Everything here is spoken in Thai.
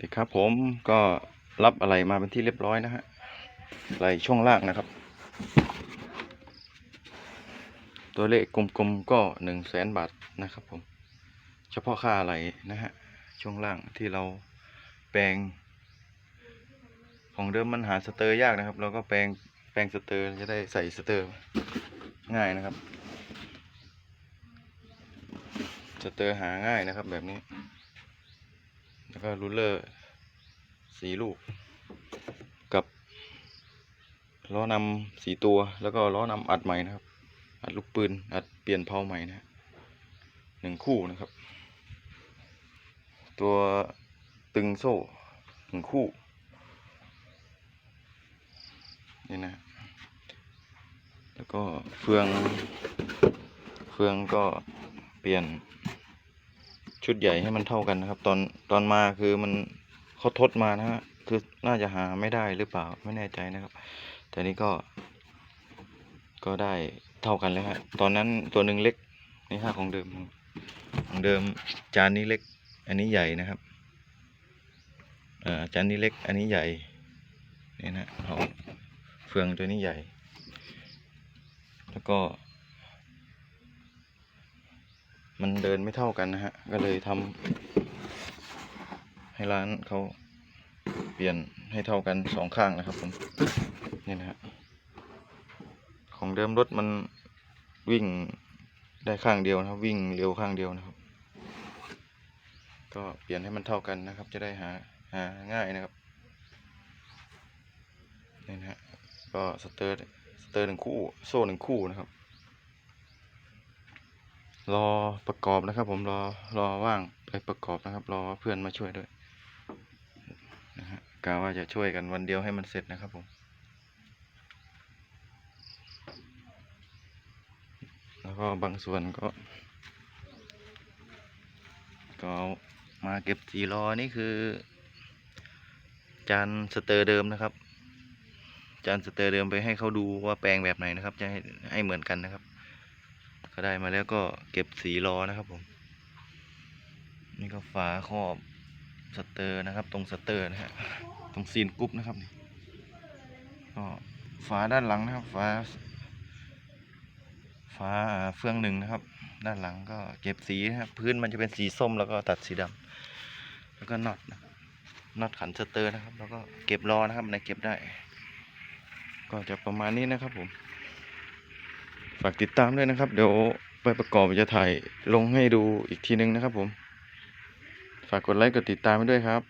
ดีครับผมก็รับอะไรมาเป็นที่เรียบร้อยนะฮะอะไรช่วงล่างนะครับ ตัวเลขกลมๆก็หนึ่งแสนบาทนะครับผม เฉพาะค่าอะไรนะฮะช่วงล่างที่เราแปลง ของเดิมมันหาสเตอร์ยากนะครับ เราก็แปลงแปลงสเตอร์จะได้ใส่สเตอร์ง่ายนะครับ สเตอร์หาง่ายนะครับแบบนี้ แล้วก็รูเลอร์สีลูก กับล้อนำสีตัวแล้วก็ล้อนำอัดใหม่นะครับ อัดลูกปืนอัดเปลี่ยนเพลาใหม่นะหนึ่งคู่นะครับ ตัวตึงโซ่หนึ่งคู่ นี่นะ แล้วก็เฟือง เฟืองก็เปลี่ยน ชุดใหญ่ให้มันเท่ากันนะครับ ตอนตอนมาคือมันเขาทดมานะฮะคือน่าจะหาไม่ได้หรือเปล่าไม่แน่ใจนะครับ แต่นี้ก็ ก็ได้เท่ากันแล้วฮะตอนนั้นตัวหนึ่งเล็กนี่ฮะของเดิมของเดิมจานนี้เล็ก อันนี้ใหญ่นะครับอ่อจานนี้เล็ก อันนี้ใหญ่นี่นะของเฟืองตัวนี้ใหญ่ แล้วก็ มันเดินไม่เท่ากันนะฮะ ก็เลยทำให้ร้านเขาเปลี่ยนให้เท่ากันสองข้างนะครับผมนี่นะฮะของเดิมรถมันวิ่งได้ข้างเดียวนะครับ วิ่งเร็วข้างเดียวนะครับ ก็เปลี่ยนให้มันเท่ากันนะครับ จะได้หาหาง่ายนะครับนี่นะฮะก็สเตอร์สเตอร์หนึ่งคู่ โซ่หนึ่งคู่นะครับ รอประกอบนะครับ ผมรอรอว่างไปประกอบนะครับ รอเพื่อนมาช่วยด้วยนะฮะกะว่าจะช่วยกันวันเดียวให้มันเสร็จนะครับผมแล้วก็บางส่วนก็ ก็มาเก็บสีล้อนี่คือ จานสเตอร์เดิมนะครับ จานสเตอร์เดิมไปให้เขาดูว่าแปลงแบบไหนนะครับ จะให้ให้เหมือนกันนะครับ ก็ได้มาแล้วก็เก็บสีล้อนะครับผม นี่ก็ฝาครอบสเตอร์นะครับ ตรงสเตอร์นะฮะตรงซีนกรุ๊ปนะครับนี่ก็ฝาด้านหลังนะครับฝาฝาเฟืองหนึ่งนะครับ ด้านหลังก็เก็บสีนะครับพื้นมันจะเป็นสีส้มแล้วก็ตัดสีดำแล้วก็น็อตนะน็อตขันสเตอร์นะครับ แล้วก็เก็บล้อนะครับในเก็บได้ ก็จะประมาณนี้นะครับผม ฝากติดตามด้วยนะครับ เดี๋ยวไปประกอบจะถ่ายลงให้ดูอีกทีนึงนะครับผม ฝากกดไลค์กดติดตามไปด้วยครับ